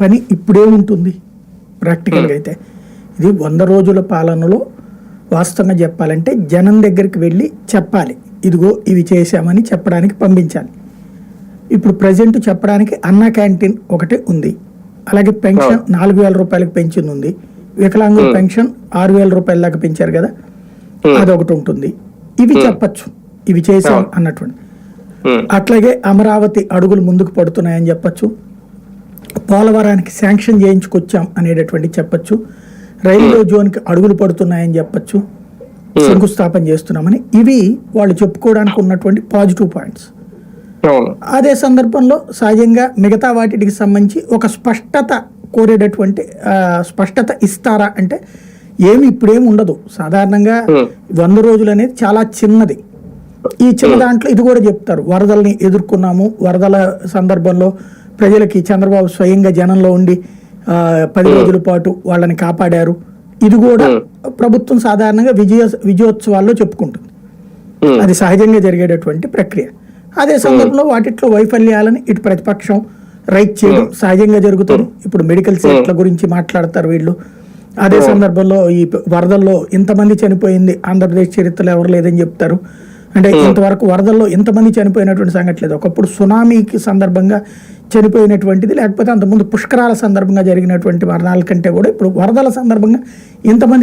పని ఇప్పుడేముంటుంది ప్రాక్టికల్గా అయితే. ఇది వంద రోజుల పాలనలో వాస్తవంగా చెప్పాలంటే జనం దగ్గరికి వెళ్ళి చెప్పాలి. ఇదిగో ఇవి చేశామని చెప్పడానికి పంపించాలి. ఇప్పుడు ప్రజెంట్ చెప్పడానికి అన్న క్యాంటీన్ ఒకటే ఉంది. అలాగే పెన్షన్ నాలుగు వేల రూపాయలకు పెంచింది ఉంది. వికలాంగుల పెన్షన్ ఆరు వేల రూపాయల దాకా పెంచారు కదా. అదొకటి ఉంటుంది. ఇవి చెప్పచ్చు. ఇవి చేసాం అన్నటువంటి. అట్లాగే అమరావతి అడుగులు ముందుకు పడుతున్నాయని చెప్పచ్చు. పోలవరానికి శాంక్షన్ చేయించుకొచ్చాం అనేటటువంటి చెప్పచ్చు. రైల్వే జోన్కి అడుగులు పడుతున్నాయని చెప్పచ్చు. శంకుస్థాపన చేస్తున్నామని. ఇవి వాళ్ళు చెప్పుకోవడానికి ఉన్నటువంటి పాజిటివ్ పాయింట్స్. అదే సందర్భంలో సహజంగా మిగతా వాటికి సంబంధించి ఒక స్పష్టత కోరేటటువంటి స్పష్టత ఇస్తారా అంటే ఏమి ఇప్పుడేమి ఉండదు. సాధారణంగా వంద రోజులు అనేది చాలా చిన్నది. ఈ చిన్న దాంట్లో ఇది కూడా చెప్తారు. వరదల్ని ఎదుర్కొన్నాము. వరదల సందర్భంలో ప్రజలకి చంద్రబాబు స్వయంగా జనంలో ఉండి పది రోజుల పాటు వాళ్ళని కాపాడారు. ఇది కూడా ప్రభుత్వం సాధారణంగా విజయ విజయోత్సవాల్లో చెప్పుకుంటుంది. అది సహజంగా జరిగేటటువంటి ప్రక్రియ. అదే సందర్భంలో వాటిట్లో వైఫల్యాలని ఇటు ప్రతిపక్షం రైట్ చేయడం సహజంగా జరుగుతుంది. ఇప్పుడు మెడికల్ సీట్ల గురించి మాట్లాడతారు వీళ్ళు. అదే సందర్భంలో ఈ వరదల్లో ఇంతమంది చనిపోయింది. ఆంధ్రప్రదేశ్ చరిత్రలో ఎవరు లేదని చెప్తారు. అంటే ఇంతవరకు వరదల్లో ఇంతమంది చనిపోయినటువంటి సంఘటన లేదు. ఒకప్పుడు సునామీకి సందర్భంగా చనిపోయినటువంటిది లేకపోతే అంతకుముందు పుష్కరాల సందర్భంగా జరిగినటువంటి మరణాల కంటే కూడా ఇప్పుడు వరదల సందర్భంగా ఇంతమంది